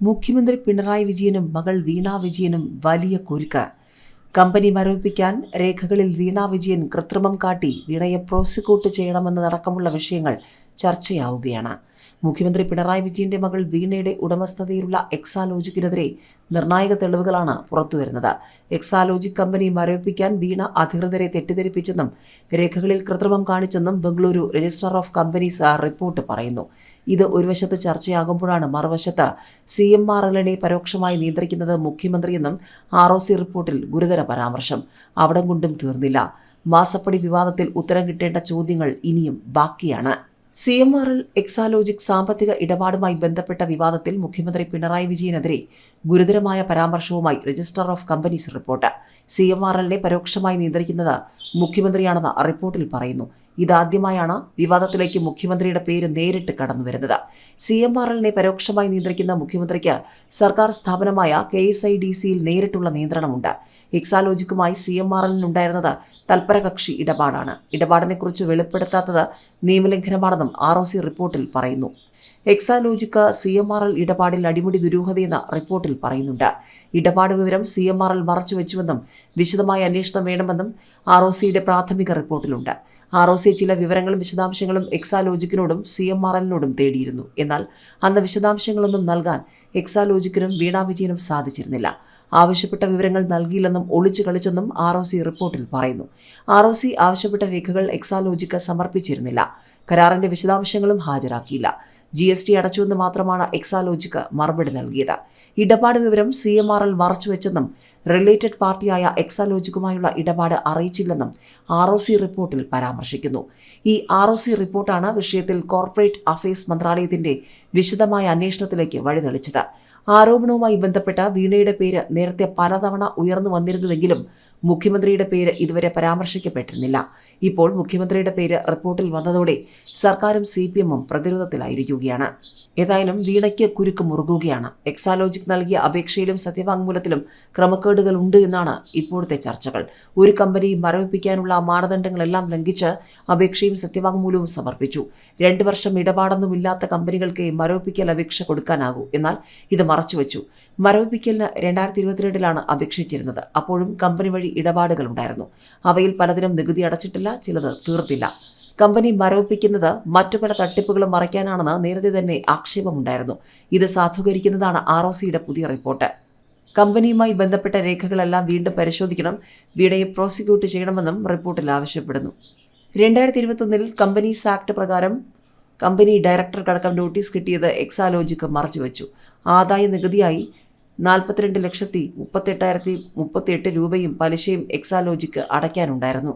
മുഖ്യമന്ത്രി പിണറായി വിജയനും മകൾ വീണ വിജയനും വലിയ കുരുക്ക്. കമ്പനി മരവിപ്പിക്കാൻ രേഖകളിൽ വീണ വിജയൻ കൃത്രിമം കാട്ടി വീണയെ പ്രോസിക്യൂട്ട് ചെയ്യണമെന്നതടക്കമുള്ള വിഷയങ്ങൾ ചർച്ചയാവുകയാണ്. മുഖ്യമന്ത്രി പിണറായി വിജയന്റെ മകൾ വീണയുടെ ഉടമസ്ഥതയിലുള്ള എക്സാലോജിക്കിനെതിരെ നിർണായക തെളിവുകളാണ് പുറത്തുവരുന്നത്. എക്സാലോജിക് കമ്പനി മരവിപ്പിക്കാൻ വീണ അധികൃതരെ തെറ്റിദ്ധരിപ്പിച്ചെന്നും രേഖകളിൽ കൃത്രിമം കാണിച്ചെന്നും Bengaluru registrar of companies report പറയുന്നു. ഇത് ഒരു വശത്ത് ചർച്ചയാകുമ്പോഴാണ് മറുവശത്ത് സി എം ആർ എല്ലിനെ പരോക്ഷമായി നിയന്ത്രിക്കുന്നത് മുഖ്യമന്ത്രിയെന്നും ആർ ഒ സി റിപ്പോർട്ടിൽ ഗുരുതര പരാമർശം. അവിടം കൊണ്ടും തീർന്നില്ല. മാസപ്പടി വിവാദത്തിൽ ഉത്തരം കിട്ടേണ്ട ചോദ്യങ്ങൾ ഇനിയും ബാക്കിയാണ്. C M R L Exalogic സാമ്പത്തിക ഇടപാടുമായി ബന്ധപ്പെട്ട വിവാദത്തിൽ മുഖ്യമന്ത്രി പിണറായി വിജയനെതിരെ ഗുരുതരമായ പരാമർശവുമായി registrar of companies report. C M R എല്ലിനെ പരോക്ഷമായി നിയന്ത്രിക്കുന്നത് മുഖ്യമന്ത്രിയാണെന്ന് റിപ്പോർട്ടിൽ പറയുന്നു. ഇതാദ്യമായാണ് വിവാദത്തിലേക്ക് മുഖ്യമന്ത്രിയുടെ പേര് നേരിട്ട് കടന്നു വരുന്നത്. സി എം ആർ എല്ലിനെ പരോക്ഷമായി നിയന്ത്രിക്കുന്ന മുഖ്യമന്ത്രിക്ക് സർക്കാർ സ്ഥാപനമായ കെ എസ് ഐ ഡി സിയിൽ നേരിട്ടുള്ള നിയന്ത്രണമുണ്ട്. എക്സാലോജിക്കുമായി സി എം ആർ എല്ലിനുണ്ടായിരുന്നത് തൽപരകക്ഷി ഇടപാടാണ്. ഇടപാടിനെക്കുറിച്ച് വെളിപ്പെടുത്താത്തത് നിയമലംഘനമാണെന്നും ആർ ഒ സി റിപ്പോർട്ടിൽ പറയുന്നു. Exalogic C M R L ഇടപാടിൽ അടിമുടി ദുരൂഹതയെന്ന് റിപ്പോർട്ടിൽ പറയുന്നുണ്ട്. ഇടപാട് വിവരം സി എം ആർ എൽ മറച്ചുവെച്ചുവെന്നും വിശദമായ അന്വേഷണം വേണമെന്നും ആർ ഒ സിയുടെ പ്രാഥമിക റിപ്പോർട്ടിലുണ്ട്. ആർ ഒ സി ചില വിവരങ്ങളും വിശദാംശങ്ങളും എക്സാലോജിക്കിനോടും സി എം ആർ എല്ലിനോടും തേടിയിരുന്നു. എന്നാൽ അന്ന് വിശദാംശങ്ങളൊന്നും നൽകാൻ എക്സാലോജിക്കിനും വീണാ വിജയനും സാധിച്ചിരുന്നില്ല. ആവശ്യപ്പെട്ട വിവരങ്ങൾ നൽകിയില്ലെന്നും ഒളിച്ചു കളിച്ചെന്നും ആർ ഒ സി റിപ്പോർട്ടിൽ പറയുന്നു. ആർ ഒ സി ആവശ്യപ്പെട്ട രേഖകൾ എക്സാലോജിക്ക് സമർപ്പിച്ചിരുന്നില്ല. കരാറിന്റെ വിശദാംശങ്ങളും ഹാജരാക്കിയില്ല. ജി എസ് ടി അടച്ചുവെന്ന് മാത്രമാണ് എക്സാലോജിക്ക് മറുപടി നൽകിയത്. ഇടപാട് വിവരം സി എം ആർ എൽ മറച്ചുവെച്ചെന്നും റിലേറ്റഡ് പാർട്ടിയായ എക്സാലോജിക്കുമായുള്ള ഇടപാട് അറിയിച്ചില്ലെന്നും ആർ ഒ സി റിപ്പോർട്ടിൽ പരാമർശിക്കുന്നു. ഈ ആർ ഒ സി റിപ്പോർട്ടാണ് വിഷയത്തിൽ കോർപ്പറേറ്റ് അഫയേഴ്സ് മന്ത്രാലയത്തിന്റെ വിശദമായ അന്വേഷണത്തിലേക്ക് വഴിതെളിച്ചത്. ആരോപണവുമായി ബന്ധപ്പെട്ട വീണയുടെ പേര് നേരത്തെ പലതവണ ഉയർന്നു വന്നിരുന്നുവെങ്കിലും മുഖ്യമന്ത്രിയുടെ പേര് ഇതുവരെ പരാമർശിക്കപ്പെട്ടിരുന്നില്ല. ഇപ്പോൾ മുഖ്യമന്ത്രിയുടെ പേര് റിപ്പോർട്ടിൽ വന്നതോടെ സർക്കാരും സി പി എമ്മും പ്രതിരോധത്തിലായിരിക്കുകയാണ്. ഏതായാലും വീണയ്ക്ക് കുരുക്ക് മുറുകുകയാണ്. എക്സാലോജിക് നൽകിയ അപേക്ഷയിലും സത്യവാങ്മൂലത്തിലും ക്രമക്കേടുകൾ ഉണ്ട് എന്നാണ് ഇപ്പോഴത്തെ ചർച്ചകൾ. ഒരു കമ്പനി മരവിപ്പിക്കാനുള്ള മാനദണ്ഡങ്ങളെല്ലാം ലംഘിച്ച് അപേക്ഷയും സത്യവാങ്മൂലവും സമർപ്പിച്ചു. രണ്ടു വർഷം ഇടപാടൊന്നുമില്ലാത്ത കമ്പനികൾക്ക് മരവിപ്പിക്കൽ അപേക്ഷ കൊടുക്കാനാകൂ. എന്നാൽ ഇത് മറച്ചുവെച്ചു മരവിപ്പിക്കലിന് രണ്ടായിരത്തി ഇരുപത്തിരണ്ടിലാണ് അപേക്ഷിച്ചിരുന്നത്. അപ്പോഴും കമ്പനി വഴി ഇടപാടുകൾ ഉണ്ടായിരുന്നു അവയിൽ പലതിനും നികുതി അടച്ചിട്ടില്ല ചിലത് തീർത്തില്ല. കമ്പനി മരവിപ്പിക്കുന്നത് മറ്റു പല തട്ടിപ്പുകളും മറയ്ക്കാനാണെന്ന് നേരത്തെ തന്നെ ആക്ഷേപമുണ്ടായിരുന്നു. ഇത് സാധൂകരിക്കുന്നതാണ് ആർ ഒ സിയുടെ പുതിയ റിപ്പോർട്ട്. കമ്പനിയുമായി ബന്ധപ്പെട്ട രേഖകളെല്ലാം വീണ്ടും പരിശോധിക്കണം വീടയെ പ്രോസിക്യൂട്ട് ചെയ്യണമെന്നും റിപ്പോർട്ടിൽ ആവശ്യപ്പെടുന്നു. രണ്ടായിരത്തി ഇരുപത്തൊന്നിൽ കമ്പനീസ് ആക്ട് പ്രകാരം കമ്പനി ഡയറക്ടർക്കടക്കം നോട്ടീസ് കിട്ടിയത് എക്സാലോജിക്ക് മറച്ചുവെച്ചു ആദായ നികുതിയായി നാൽപ്പത്തിരണ്ട് ലക്ഷത്തി മുപ്പത്തെട്ടായിരത്തി മുപ്പത്തിയെട്ട് രൂപയും പലിശയും എക്സാലോജിക്ക് അടയ്ക്കാനുണ്ടായിരുന്നു.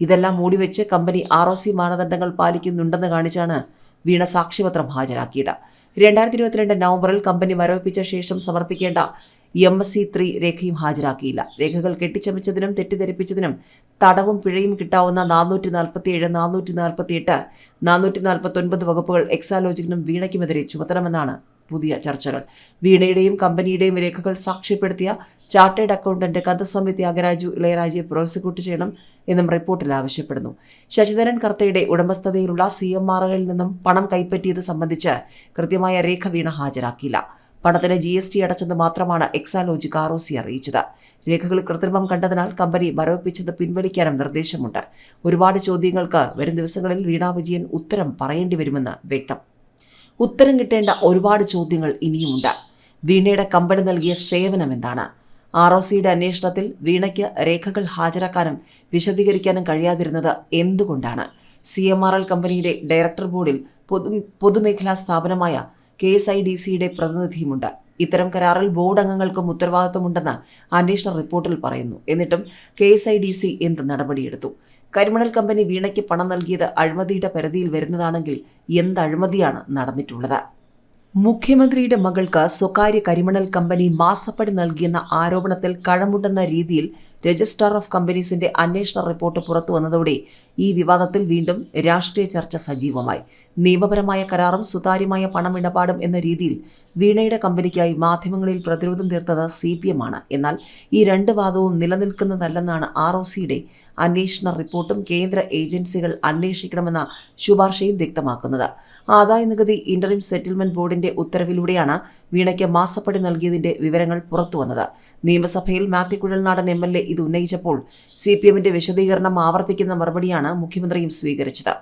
ഇതെല്ലാം മൂടിവെച്ച് കമ്പനി ആർ ഒ സി മാനദണ്ഡങ്ങൾ പാലിക്കുന്നുണ്ടെന്ന് കാണിച്ചാണ് വീണ സാക്ഷ്യപത്രം ഹാജരാക്കിയത്. രണ്ടായിരത്തി ഇരുപത്തിരണ്ട് നവംബറിൽ കമ്പനി മരവിപ്പിച്ച ശേഷം സമർപ്പിക്കേണ്ട എം എസ് സി ത്രീ രേഖയും ഹാജരാക്കിയില്ല. രേഖകൾ കെട്ടിച്ചമച്ചതിനും തെറ്റിദ്ധരിപ്പിച്ചതിനും തടവും പിഴയും കിട്ടാവുന്ന നാനൂറ്റി നാൽപ്പത്തിയേഴ് നാനൂറ്റി നാൽപ്പത്തിയെട്ട് നാനൂറ്റി നാൽപ്പത്തൊൻപത് വകുപ്പുകൾ എക്സാലോജിക്കിനും വീണയ്ക്കുമെതിരെ ചുമത്തണമെന്നാണ് പുതിയ ചർച്ചകൾ. വീണയുടെയും കമ്പനിയുടെയും രേഖകൾ സാക്ഷ്യപ്പെടുത്തിയ ചാർട്ടേഡ് അക്കൗണ്ടന്റ് കഥസ്വാമി ത്യാഗരാജു ഇളയരാജയെ പ്രോസിക്യൂട്ട് ചെയ്യണം എന്നും റിപ്പോർട്ടിൽ ആവശ്യപ്പെടുന്നു. ശശിധരൻ കർത്തയുടെ ഉടമസ്ഥതയിലുള്ള സി എം ആറുകളിൽ നിന്നും പണം കൈപ്പറ്റിയത് സംബന്ധിച്ച് കൃത്യമായ രേഖ വീണ ഹാജരാക്കിയില്ല. പണത്തിന് ജി എസ് ടി അടച്ചെന്ന് മാത്രമാണ് എക്സാലോജിക് ആർ ഒ സി അറിയിച്ചത്. രേഖകൾ കൃത്രിമം കണ്ടതിനാൽ കമ്പനി മരവിപ്പിച്ചത് പിൻവലിക്കാനും നിർദ്ദേശമുണ്ട്. ഒരുപാട് ചോദ്യങ്ങൾക്ക് വരും ദിവസങ്ങളിൽ വീണാ വിജയൻ ഉത്തരം പറയേണ്ടി വരുമെന്ന് വ്യക്തം. ഉത്തരം കിട്ടേണ്ട ഒരുപാട് ചോദ്യങ്ങൾ ഇനിയുമുണ്ട്. വീണയുടെ കമ്പനി നൽകിയ സേവനം എന്താണ്? ആർ ഒ സിയുടെ അന്വേഷണത്തിൽ വീണയ്ക്ക് രേഖകൾ ഹാജരാക്കാനും വിശദീകരിക്കാനും കഴിയാതിരുന്നത് എന്തുകൊണ്ടാണ്? സി എം ആർ എൽ കമ്പനിയുടെ ഡയറക്ടർ ബോർഡിൽ പൊതു പൊതുമേഖലാ സ്ഥാപനമായ കെ എസ് ഐ ഡി സിയുടെ പ്രതിനിധിയുമുണ്ട്. ഇത്തരം കരാറിൽ ബോർഡ് അംഗങ്ങൾക്കും ഉത്തരവാദിത്തമുണ്ടെന്ന് അന്വേഷണ റിപ്പോർട്ടിൽ പറയുന്നു. എന്നിട്ടും K S I D C എന്ത് നടപടിയെടുത്തു? കരിമണൽ കമ്പനി വീണയ്ക്ക് പണം നൽകിയത് അഴിമതിയുടെ പരിധിയിൽ വരുന്നതാണെങ്കിൽ എന്ത് അഴിമതിയാണ് നടന്നിട്ടുള്ളത്? മുഖ്യമന്ത്രിയുടെ മകൾക്ക് സ്വകാര്യ കരിമണൽ കമ്പനി മാസപ്പടി നൽകിയെന്ന ആരോപണത്തിൽ കഴമുണ്ടെന്ന രീതിയിൽ രജിസ്ട്രാർ ഓഫ് കമ്പനീസിന്റെ അന്വേഷണ റിപ്പോർട്ട് പുറത്തു വന്നതോടെ ഈ വിവാദത്തിൽ വീണ്ടും രാഷ്ട്രീയ ചർച്ച സജീവമായി. നിയമപരമായ കരാറും സുതാര്യമായ പണമിടപാടും എന്ന രീതിയിൽ വീണയുടെ കമ്പനിക്കായി മാധ്യമങ്ങളിൽ പ്രതിരോധം തീർത്തത് സി പി എന്നാൽ ഈ രണ്ട് വാദവും നിലനിൽക്കുന്നതല്ലെന്നാണ് ആർ ഒ സിയുടെ അന്വേഷണ റിപ്പോർട്ടും കേന്ദ്ര ഏജൻസികൾ അന്വേഷിക്കണമെന്ന ശുപാർശയും വ്യക്തമാക്കുന്നത്. ആദായ നികുതി ഇന്ററിം സെറ്റിൽമെന്റ് ബോർഡിന്റെ ഉത്തരവിലൂടെയാണ് വീണയ്ക്ക് മാസപ്പടി നൽകിയതിന്റെ വിവരങ്ങൾ പുറത്തുവന്നത് നിയമസഭയിൽ Mathew Kuzhalnadan M L A ഇത് ഉന്നയിച്ചപ്പോൾ സി പി എമ്മിന്റെ വിശദീകരണം ആവർത്തിക്കുന്ന മറുപടിയാണ് മുഖ്യമന്ത്രിയും സ്വീകരിച്ചത്.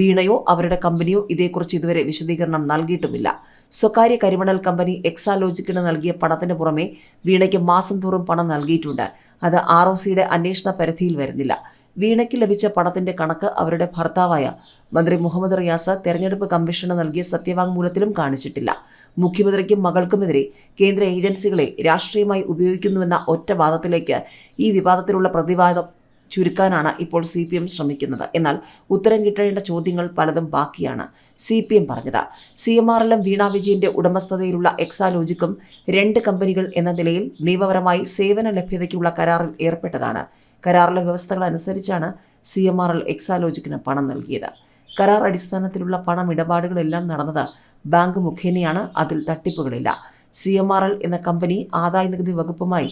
വീണയോ അവരുടെ കമ്പനിയോ ഇതേക്കുറിച്ച് ഇതുവരെ വിശദീകരണം നൽകിയിട്ടുമില്ല. സ്വകാര്യ കരിമണൽ കമ്പനി എക്സാലോജിക്കിന് നൽകിയ പണത്തിന് പുറമെ വീണയ്ക്ക് മാസം തോറും പണം നൽകിയിട്ടുണ്ട്. അത് ആർ ഒ സിയുടെ അന്വേഷണ പരിധിയിൽ വരുന്നില്ല. വീണയ്ക്ക് ലഭിച്ച പണത്തിന്റെ കണക്ക് അവരുടെ ഭർത്താവായ മന്ത്രി മുഹമ്മദ് റിയാസ് തെരഞ്ഞെടുപ്പ് കമ്മീഷന് നൽകിയ സത്യവാങ്മൂലത്തിലും കാണിച്ചിട്ടില്ല. മുഖ്യമന്ത്രിക്കും മകൾക്കുമെതിരെ കേന്ദ്ര ഏജൻസികളെ രാഷ്ട്രീയമായി ഉപയോഗിക്കുന്നുവെന്ന ഒറ്റ വാദത്തിലേക്ക് ഈ വിവാദത്തിലുള്ള പ്രതിവാദം ചുരുക്കാനാണ് ഇപ്പോൾ സി പി എം ശ്രമിക്കുന്നത്. എന്നാൽ ഉത്തരം കിട്ടേണ്ട ചോദ്യങ്ങൾ പലതും ബാക്കിയാണ്. സി പി എം പറഞ്ഞത് സി എം എം വീണ വിജയന്റെ ഉടമസ്ഥതയിലുള്ള എക്സാലോജിക്കും രണ്ട് കമ്പനികൾ എന്ന നിലയിൽ നിയമപരമായി സേവന ലഭ്യതയ്ക്കുള്ള കരാറിൽ ഏർപ്പെട്ടതാണ്. കരാറിലെ വ്യവസ്ഥകൾ അനുസരിച്ചാണ് സി എം ആർ എൽ എക്സാലോജിക്കിന് പണം നൽകിയത്. കരാർ അടിസ്ഥാനത്തിലുള്ള പണം ഇടപാടുകളെല്ലാം നടന്നത് ബാങ്ക് മുഖേനയാണ്. അതിൽ തട്ടിപ്പുകളില്ല. സി എം ആർ എൽ എന്ന കമ്പനി ആദായ നികുതി വകുപ്പുമായി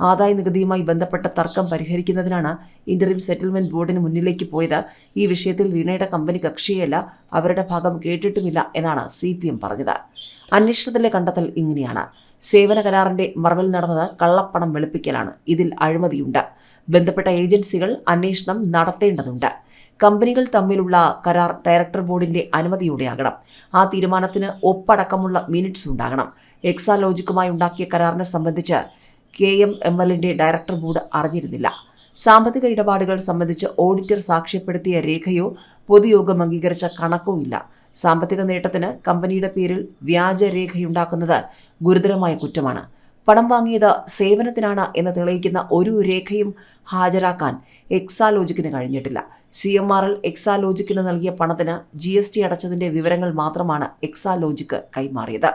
ആദായ നികുതിയുമായി ബന്ധപ്പെട്ട തർക്കം പരിഹരിക്കുന്നതിനാണ് ഇന്ററിം സെറ്റിൽമെന്റ് ബോർഡിന് മുന്നിലേക്ക് പോയത്. ഈ വിഷയത്തിൽ വീണയുടെ കമ്പനി കക്ഷിയല്ല അവരുടെ ഭാഗം കേട്ടിട്ടുമില്ല എന്നാണ് സി പി എം പറഞ്ഞത്. അന്വേഷണത്തിലെ കണ്ടെത്തൽ ഇങ്ങനെയാണ്. സേവന കരാറിന്റെ മറവിൽ നടന്നത് കള്ളപ്പണം വെളുപ്പിക്കലാണ്. ഇതിൽ അഴിമതിയുണ്ട്. ബന്ധപ്പെട്ട ഏജൻസികൾ അന്വേഷണം നടത്തേണ്ടതുണ്ട്. കമ്പനികൾ തമ്മിലുള്ള കരാർ ഡയറക്ടർ ബോർഡിന്റെ അനുമതിയോടെയാകണം ആ തീരുമാനത്തിന് ഒപ്പടക്കമുള്ള മിനിറ്റ്സ് ഉണ്ടാകണം. എക്സാലോജിക്കുമായി ഉണ്ടാക്കിയ കരാറിനെ സംബന്ധിച്ച് കെ എം എം എല്ലിന്റെ ഡയറക്ടർ ബോർഡ് അറിഞ്ഞിരുന്നില്ല. സാമ്പത്തിക ഇടപാടുകൾ സംബന്ധിച്ച് ഓഡിറ്റർ സാക്ഷ്യപ്പെടുത്തിയ രേഖയോ പൊതുയോഗം അംഗീകരിച്ച കണക്കോ ഇല്ല. സാമ്പത്തിക നേട്ടത്തിന് കമ്പനിയുടെ പേരിൽ വ്യാജരേഖയുണ്ടാക്കുന്നത് ഗുരുതരമായ കുറ്റമാണ്. പണം വാങ്ങിയത് സേവനത്തിനാണ് എന്ന് തെളിയിക്കുന്ന ഒരു രേഖയും ഹാജരാക്കാൻ എക്സാലോജിക്കിന് കഴിഞ്ഞിട്ടില്ല. സി എം ആർ എൽ എക്സാലോജിക്കിന് നൽകിയ പണത്തിന് ജി എസ് ടി അടച്ചതിന്റെ വിവരങ്ങൾ മാത്രമാണ് എക്സാലോജിക്ക് കൈമാറിയത്.